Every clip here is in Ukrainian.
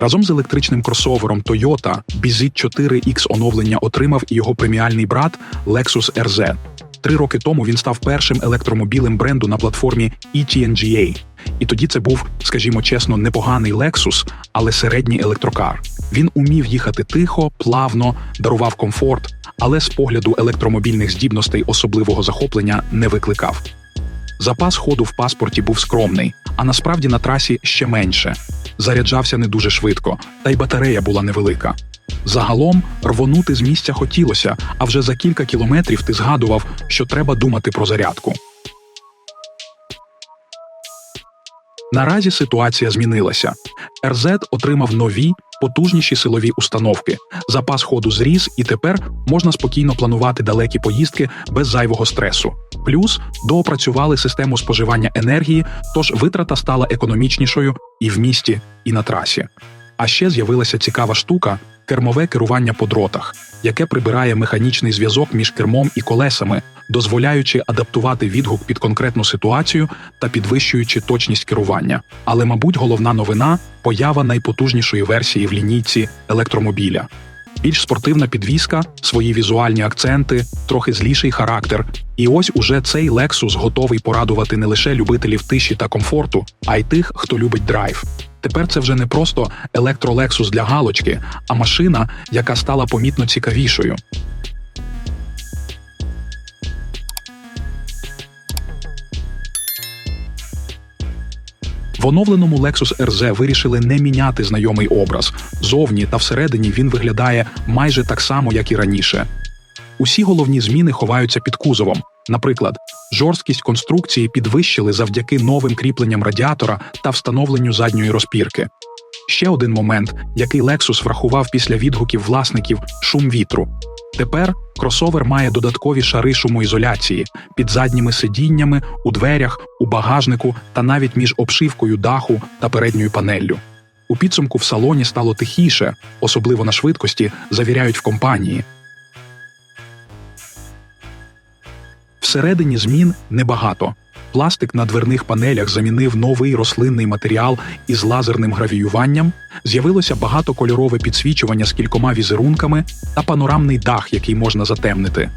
Разом з електричним кросовером Toyota BZ 4X оновлення отримав і його преміальний брат Lexus RZ. Три роки тому він став першим електромобілем бренду на платформі ETNGA. І тоді це був, скажімо чесно, непоганий Lexus, але середній електрокар. Він умів їхати тихо, плавно, дарував комфорт, але з погляду електромобільних здібностей особливого захоплення не викликав. Запас ходу в паспорті був скромний, а насправді на трасі ще менше. Заряджався не дуже швидко, та й батарея була невелика. Загалом рвонути з місця хотілося, а вже за кілька кілометрів ти згадував, що треба думати про зарядку. Наразі ситуація змінилася. РЗ отримав нові, потужніші силові установки. Запас ходу зріс, і тепер можна спокійно планувати далекі поїздки без зайвого стресу. Плюс доопрацювали систему споживання енергії, тож витрата стала економічнішою і в місті, і на трасі. А ще з'явилася цікава штука кермове керування по дротах, яке прибирає механічний зв'язок між кермом і колесами, дозволяючи адаптувати відгук під конкретну ситуацію та підвищуючи точність керування. Але, мабуть, головна новина поява найпотужнішої версії в лінійці електромобіля. Більш спортивна підвіска, свої візуальні акценти, трохи зліший характер. І ось уже цей Lexus готовий порадувати не лише любителів тиші та комфорту, а й тих, хто любить драйв. Тепер це вже не просто електролексус для галочки, а машина, яка стала помітно цікавішою. В оновленому Lexus RZ вирішили не міняти знайомий образ. Зовні та всередині він виглядає майже так само, як і раніше. Усі головні зміни ховаються під кузовом. Наприклад, жорсткість конструкції підвищили завдяки новим кріпленням радіатора та встановленню задньої розпірки. Ще один момент, який Lexus врахував після відгуків власників шум вітру. Тепер кросовер має додаткові шари шумоізоляції під задніми сидіннями, у дверях, у багажнику та навіть між обшивкою даху та передньою панеллю. У підсумку в салоні стало тихіше, особливо на швидкості, завіряють в компанії. Всередині змін небагато. Пластик на дверних панелях замінив новий рослинний матеріал із лазерним гравіюванням. З'явилося багатокольорове підсвічування з кількома візерунками та панорамний дах, який можна затемнити.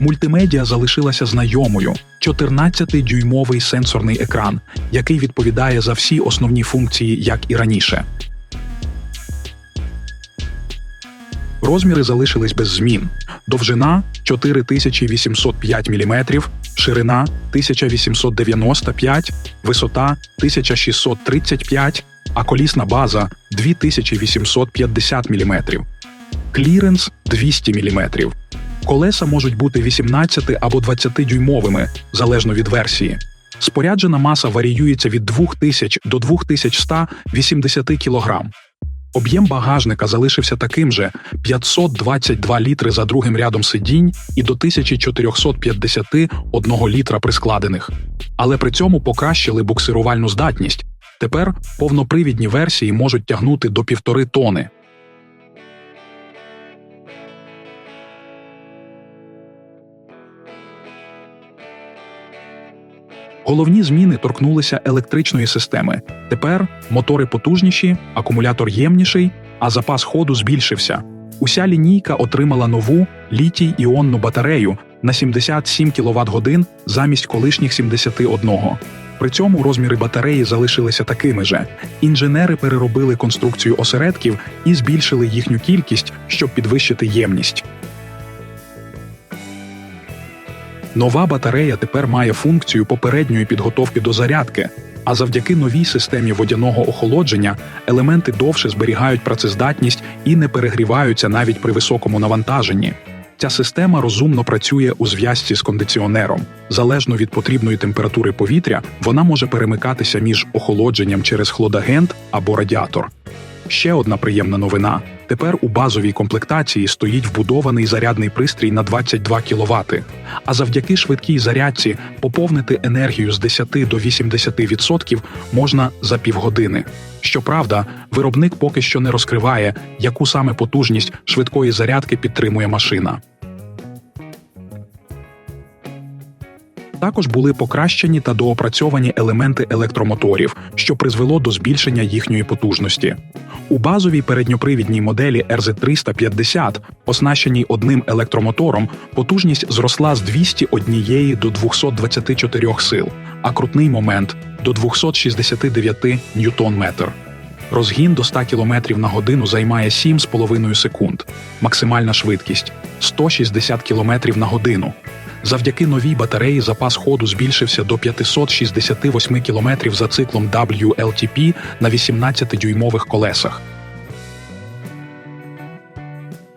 Мультимедіа залишилася знайомою 14-дюймовий сенсорний екран, який відповідає за всі основні функції, як і раніше. Розміри залишились без змін. Довжина 4805 мм, ширина 1895, висота 1635, а колісна база 2850 мм. Кліренс 200 мм. Колеса можуть бути 18 або 20 дюймовими, залежно від версії. Споряджена маса варіюється від 2000 до 2180 кг. Об'єм багажника залишився таким же 522 літри за другим рядом сидінь і до 1451 літра прискладених. Але при цьому покращили буксирувальну здатність. Тепер повнопривідні версії можуть тягнути до півтори тони. Головні зміни торкнулися електричної системи. Тепер мотори потужніші, акумулятор ємніший, а запас ходу збільшився. Уся лінійка отримала нову літій іонну батарею на 77 квт годин замість колишніх 71. При цьому розміри батареї залишилися такими же. Інженери переробили конструкцію осередків і збільшили їхню кількість, щоб підвищити ємність. Нова батарея тепер має функцію попередньої підготовки до зарядки, а завдяки новій системі водяного охолодження елементи довше зберігають працездатність і не перегріваються навіть при високому навантаженні. Ця система розумно працює у зв'язці з кондиціонером. Залежно від потрібної температури повітря, вона може перемикатися між охолодженням через хлодагент або радіатор. Ще одна приємна новина: тепер у базовій комплектації стоїть вбудований зарядний пристрій на 22 кВт, а завдяки швидкій зарядці поповнити енергію з 10 до 80% можна за півгодини. Щоправда, виробник поки що не розкриває, яку саме потужність швидкої зарядки підтримує машина. Також були покращені та доопрацьовані елементи електромоторів, що призвело до збільшення їхньої потужності. У базовій передньопривідній моделі RZ350, оснащеній одним електромотором, потужність зросла з 201 до 224 сил, а крутний момент до 269 ньютон-метр. Розгін до 100 км на годину займає 7,5 секунд, максимальна швидкість 160 км на годину. Завдяки новій батареї запас ходу збільшився до 568 км за циклом WLTP на 18-дюймових колесах.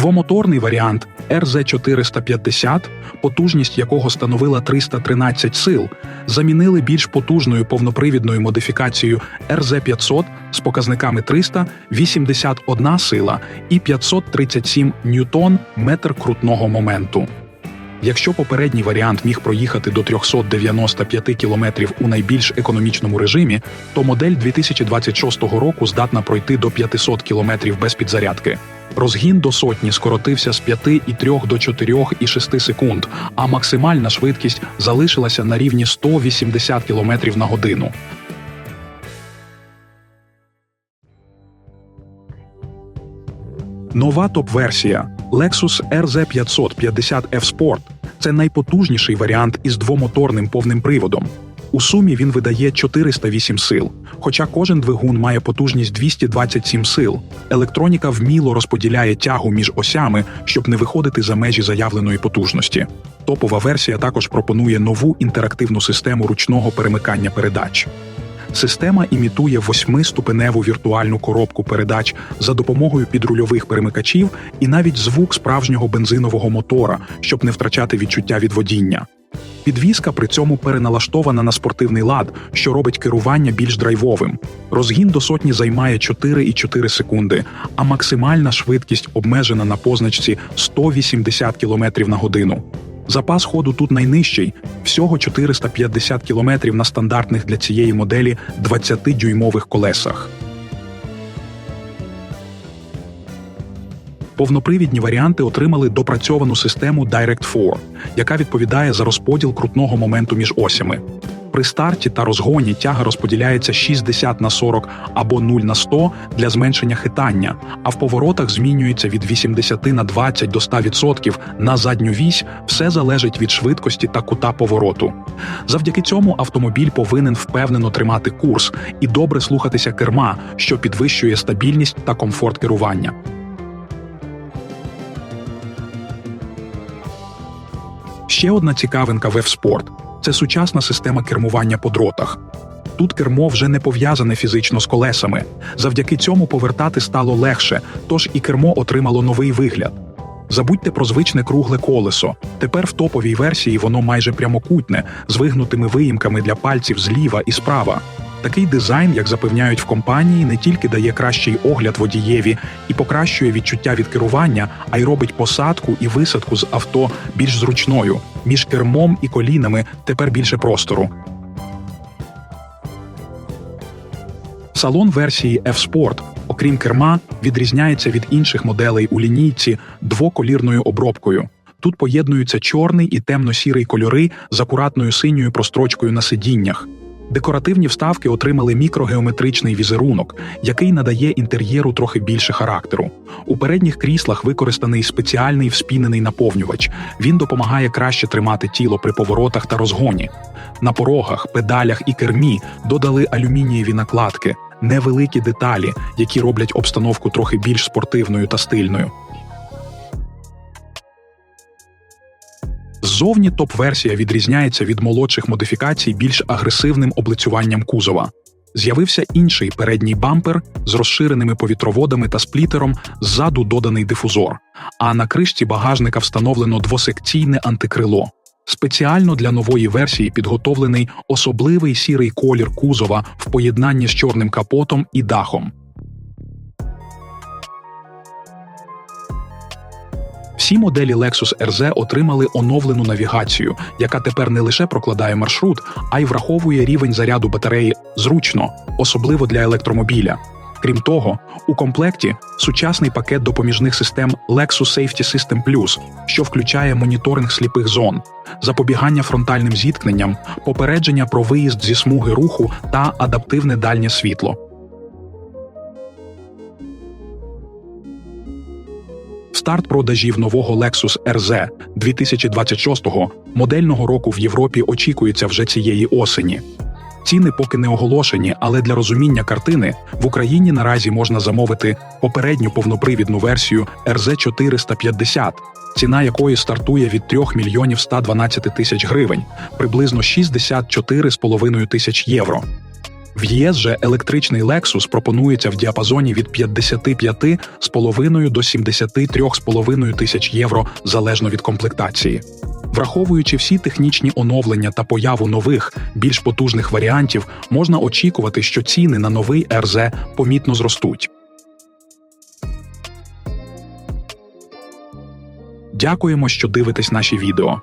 Двомоторний варіант РЗ450, потужність якого становила 313 сил, замінили більш потужною повнопривідною модифікацією РЗ500 з показниками 300, 81 сила і 537 ньютон метр крутного моменту. Якщо попередній варіант міг проїхати до 395 км у найбільш економічному режимі, то модель 2026 року здатна пройти до 500 км без підзарядки. Розгін до сотні скоротився з 5,3 до 4,6 секунд, а максимальна швидкість залишилася на рівні 180 км на годину. Нова топ-версія Lexus RZ550 F Sport – це найпотужніший варіант із двомоторним повним приводом. У сумі він видає 408 сил, хоча кожен двигун має потужність 227 сил. Електроніка вміло розподіляє тягу між осями, щоб не виходити за межі заявленої потужності. Топова версія також пропонує нову інтерактивну систему ручного перемикання передач. Система імітує восьмиступеневу віртуальну коробку передач за допомогою підрульових перемикачів і навіть звук справжнього бензинового мотора, щоб не втрачати відчуття від водіння. Підвізка при цьому переналаштована на спортивний лад, що робить керування більш драйвовим. Розгін до сотні займає 4,4 секунди, а максимальна швидкість обмежена на позначці 180 км на годину. Запас ходу тут найнижчий всього 450 км на стандартних для цієї моделі 20-дюймових колесах. Повнопривідні варіанти отримали допрацьовану систему Direct4, яка відповідає за розподіл крутного моменту між осями. При старті та розгоні тяга розподіляється 60 на 40 або 0 на 100 для зменшення хитання, а в поворотах змінюється від 80 на 20 до 100% на задню вісь. Все залежить від швидкості та кута повороту. Завдяки цьому автомобіль повинен впевнено тримати курс і добре слухатися керма, що підвищує стабільність та комфорт керування. Ще одна цікавинка в F-Sport – це сучасна система кермування по дротах. Тут кермо вже не пов'язане фізично з колесами. Завдяки цьому повертати стало легше, тож і кермо отримало новий вигляд. Забудьте про звичне кругле колесо. Тепер в топовій версії воно майже прямокутне, з вигнутими виїмками для пальців зліва і справа. Такий дизайн, як запевняють в компанії, не тільки дає кращий огляд водієві і покращує відчуття від керування, а й робить посадку і висадку з авто більш зручною. Між кермом і колінами тепер більше простору. Салон версії F-Sport, окрім керма, відрізняється від інших моделей у лінійці двоколірною обробкою. Тут поєднуються чорний і темно-сірий кольори з акуратною синьою прострочкою на сидіннях. Декоративні вставки отримали мікрогеометричний візерунок, який надає інтер'єру трохи більше характеру. У передніх кріслах використаний спеціальний вспінений наповнювач. Він допомагає краще тримати тіло при поворотах та розгоні. На порогах, педалях і кермі додали алюмінієві накладки, невеликі деталі, які роблять обстановку трохи більш спортивною та стильною. Ззовні топ-версія відрізняється від молодших модифікацій більш агресивним облицюванням кузова. З'явився інший передній бампер з розширеними повітроводами та сплітером, ззаду доданий дифузор, а на кришці багажника встановлено двосекційне антикрило. Спеціально для нової версії підготовлений особливий сірий колір кузова в поєднанні з чорним капотом і дахом. Всі моделі Lexus RZ отримали оновлену навігацію, яка тепер не лише прокладає маршрут, а й враховує рівень заряду батареї зручно, особливо для електромобіля. Крім того, у комплекті сучасний пакет допоміжних систем Lexus Safety System Plus, що включає моніторинг сліпих зон, запобігання фронтальним зіткненням, попередження про виїзд зі смуги руху та адаптивне дальнє світло. Старт продажів нового Lexus RZ 2026-го модельного року в Європі очікується вже цієї осені. Ціни поки не оголошені, але для розуміння картини в Україні наразі можна замовити попередню повнопривідну версію RZ 450, ціна якої стартує від 3 мільйонів 112 тисяч гривень, приблизно 64,5 тисяч євро. В ЄС же електричний Lexus пропонується в діапазоні від 55,5 до 73,5 тисяч євро залежно від комплектації. Враховуючи всі технічні оновлення та появу нових, більш потужних варіантів, можна очікувати, що ціни на новий РЗ помітно зростуть. Дякуємо, що дивитесь наші відео.